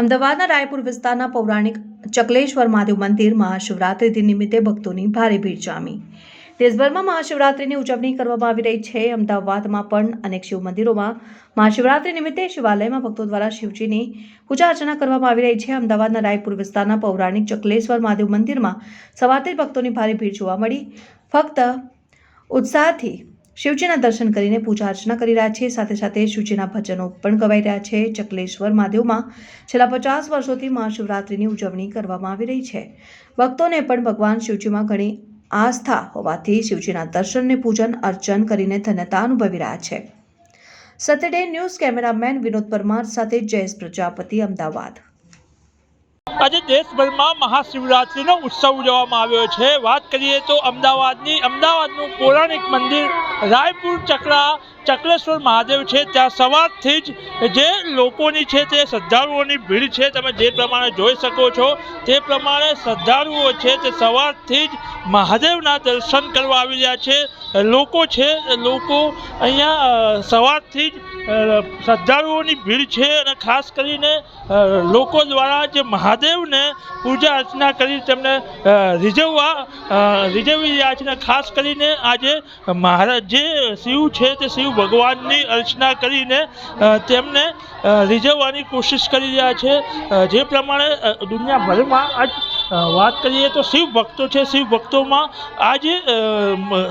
અમદાવાદના રાયપુર વિસ્તારના પૌરાણિક ચકલેશ્વર મહાદેવ મંદિર મહાશિવરાત્રિથી નિમિત્તે ભક્તોની ભારે ભીડ જામી. દેશભરમાં મહાશિવરાત્રિની ઉજવણી કરવામાં આવી રહી છે. અમદાવાદમાં પણ અનેક શિવ મંદિરોમાં મહાશિવરાત્રિ નિમિત્તે શિવાલયમાં ભક્તો દ્વારા શિવજીની પૂજા અર્ચના કરવામાં આવી રહી છે. અમદાવાદના રાયપુર વિસ્તારના પૌરાણિક ચકલેશ્વર મહાદેવ મંદિરમાં સવારથી ભક્તોની ભારે ભીડ જોવા મળી. ફક્ત ઉત્સાહથી શિવજીના દર્શન કરીને પૂજા અર્ચના કરી રહ્યા છે. સાથે સાથે શિવજીના ભજનો પણ ગવાઈ રહ્યા છે. ચકલેશ્વર મહાદેવમાં છેલ્લા પચાસ વર્ષોથી મહાશિવરાત્રિની ઉજવણી કરવામાં આવી રહી છે. ભક્તોને પણ ભગવાન શિવજીમાં ઘણી આસ્થા હોવાથી શિવજીના દર્શનને પૂજન, અર્ચન કરીને ધન્યતા અનુભવી રહ્યા છે. Saturday news cameraman Vinod Parmar સાથે જયેશ પ્રજાપતિ, અમદાવાદ. આજે દેશભરમાં મહાશિવરાત્રિનો ઉત્સવ ઉજવવામાં આવ્યો છે. વાત કરીએ તો અમદાવાદની. અમદાવાદનું પૌરાણિક મંદિર રાયપુર ચક્રા ચકલેશ્વર મહાદેવ છે. ત્યાં સવારથી જ જે લોકોની છે તે શ્રદ્ધાળુઓની ભીડ છે. તમે જે પ્રમાણે જોઈ શકો છો તે પ્રમાણે શ્રદ્ધાળુઓ છે તે સવારથી જ મહાદેવના દર્શન કરવા આવી રહ્યા છે. લોકો છે, લોકો અહીંયા સવારથી જ શ્રદ્ધાળુઓની ભીડ છે અને ખાસ કરીને લોકો દ્વારા જે મહાદેવને પૂજા અર્ચના કરી તેમને રીઝવવા રીઝવી રહ્યા છે ખાસ કરીને આજે મહારાજ જે શિવ છે તે શિવ ભગવાનની અર્ચના કરીને તેમને રીઝવવાની કોશિશ કરી રહ્યા છે. જે પ્રમાણે દુનિયાભરમાં આજ વાત કરીએ તો શિવ ભક્તો છે શિવ ભક્તોમાં આજે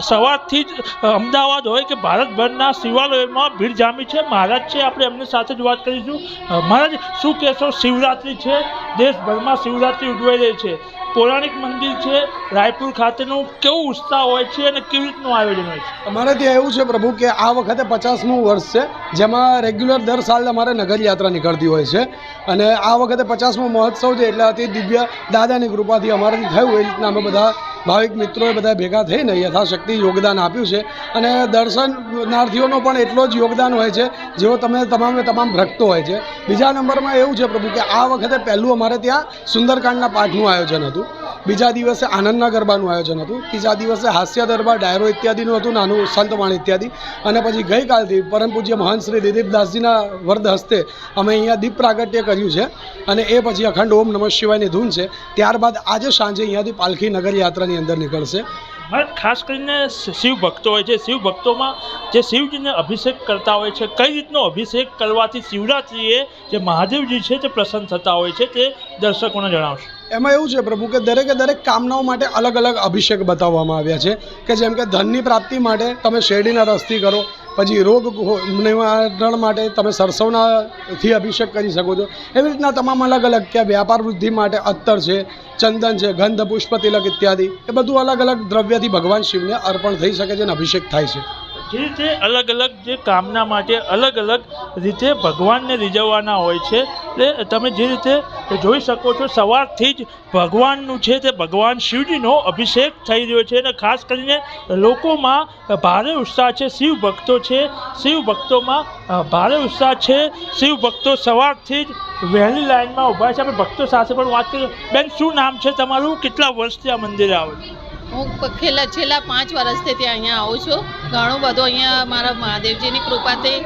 સવારથી જ અમદાવાદ હોય કે ભારતભરના શિવાલયોમાં ભીડ જામી છે. મહારાજ છે, આપણે એમની સાથે જ વાત કરીશું. મહારાજ, શું કહેશો? શિવરાત્રિ છે. દેશભરમાં શિવરાત્રિ ઉજવાઈ રહી છે. પૌરાણિક મંદિર છે, રાયપુર ખાતેનું કેવું ઉત્સાહ હોય છે અને કેવી રીતનું આયોજન હોય છે? અમારે ત્યાં એવું છે પ્રભુ કે આ વખતે પચાસમું વર્ષ છે, જેમાં રેગ્યુલર દર સાલ અમારે નગર યાત્રા નીકળતી હોય છે. અને આ વખતે પચાસમો મહોત્સવ છે, એટલે અતિ દિવ્ય દાદાની કૃપાથી અમારાથી થયું, એ રીતના અમે બધા ભાવિક મિત્રોએ બધા ભેગા થઈને યથાશક્તિ યોગદાન આપ્યું છે અને દર્શનાર્થીઓનો પણ એટલો જ યોગદાન હોય છે જેવો તમે તમામે તમામ ભક્તો હોય છે. બીજા નંબરમાં એવું છે પ્રભુ કે આ વખતે પહેલું અમારે ત્યાં સુંદરકાંડના પાઠનું આયોજન હતું. બીજા દિવસે આનંદના ગરબાનું આયોજન હતું. ત્રીજા દિવસે હાસ્ય દરબાર, ડાયરો ઇત્યાદિનું હતું, નાનું સંતવાણ ઇત્યાદિ. અને પછી ગઈકાલથી પરમ પૂજ્ય મહંત શ્રી દિલીપદાસજીના વરદ હસ્તે અમે અહીંયા દીપ પ્રાગટ્ય કર્યું છે. અને એ પછી અખંડ ઓમ નમઃ શિવાયની ધૂન છે. ત્યારબાદ આજે સાંજે અહીંયાથી પાલખી નગર યાત્રાની અંદર નીકળશે. ખાસ કરીને શિવ ભક્તો હોય છે. શિવ ભક્તોમાં જે શિવજીને અભિષેક કરતા હોય છે, કઈ રીતનો અભિષેક કરવાથી શિવરાત્રિએ જે મહાદેવજી છે તે પ્રસન્ન થતા હોય છે તે દર્શકોને જણાવશો. એમાં એવું છે પ્રભુ કે દરેકે દરેક કામનાઓ માટે અલગ અલગ અભિષેક બતાવવામાં આવ્યા છે કે જેમ કે ધનની પ્રાપ્તિ માટે તમે શેરડીના રસથી કરો, પછી રોગ નિવારણ માટે તમે સરસવનાથી અભિષેક કરી શકો છો. એવી રીતના તમામ અલગ અલગ કે વ્યાપાર વૃદ્ધિ માટે અત્તર છે, ચંદન છે, ગંધ, પુષ્પ, તિલક ઇત્યાદિ, એ બધું અલગ અલગ દ્રવ્યથી ભગવાન શિવને અર્પણ થઈ શકે છે અને અભિષેક થાય છે. જે રીતે અલગ અલગ જે કામના માટે અલગ અલગ રીતે ભગવાનને રીઝવવાના હોય છે એટલે તમે જે રીતે જોઈ શકો છો, સવારથી જ ભગવાનનું છે તે ભગવાન શિવજીનો અભિષેક થઈ રહ્યો છે અને ખાસ કરીને લોકોમાં ભારે ઉત્સાહ છે, શિવ ભક્તો છે, શિવ ભક્તોમાં ભારે ઉત્સાહ છે, શિવ ભક્તો સવારથી જ વહેલી લાઈનમાં ઊભા છે. આપણે ભક્તો સાથે પણ વાત કરીએ. બેન, શું નામ છે તમારું? કેટલા વર્ષથી આ મંદિરે આવો હું છેલ્લા છેલ્લા પાંચ વર્ષથી ત્યાં અહીંયા આવું છું. ઘણું બધું અહીંયા મારા મહાદેવજીની કૃપાથી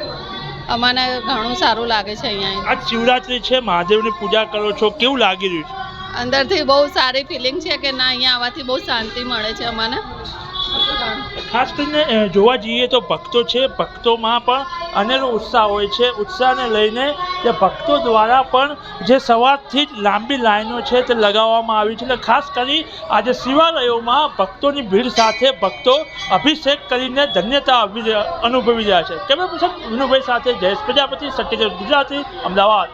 અમને ઘણું સારું લાગે છે અહીંયા આજ શિવરાત્રી છે મહાદેવની પૂજા કરો છો કેવું લાગી રહ્યું છે? અંદરથી બહુ સારી ફિલિંગ છે કે ના અહીંયા આવવાથી બહુ શાંતિ મળે છે અમને. ખાસ કરીને જોવા જઈએ તો ભક્તો છે, ભક્તોમાં પણ અનેરો ઉત્સાહ હોય છે. ઉત્સાહને લઈને જે ભક્તો દ્વારા પણ જે સવારથી જ લાંબી લાઈનો છે તે લગાવવામાં આવી છે. એટલે ખાસ કરી આજે શિવાલયોમાં ભક્તોની ભીડ સાથે ભક્તો અભિષેક કરીને ધન્યતા અનુભવી રહ્યા છે. કેમેરા પર્સન વિનુભાઈ સાથે જયેશ પ્રજાપતિ સત્યજન ગુજરાતી, અમદાવાદ.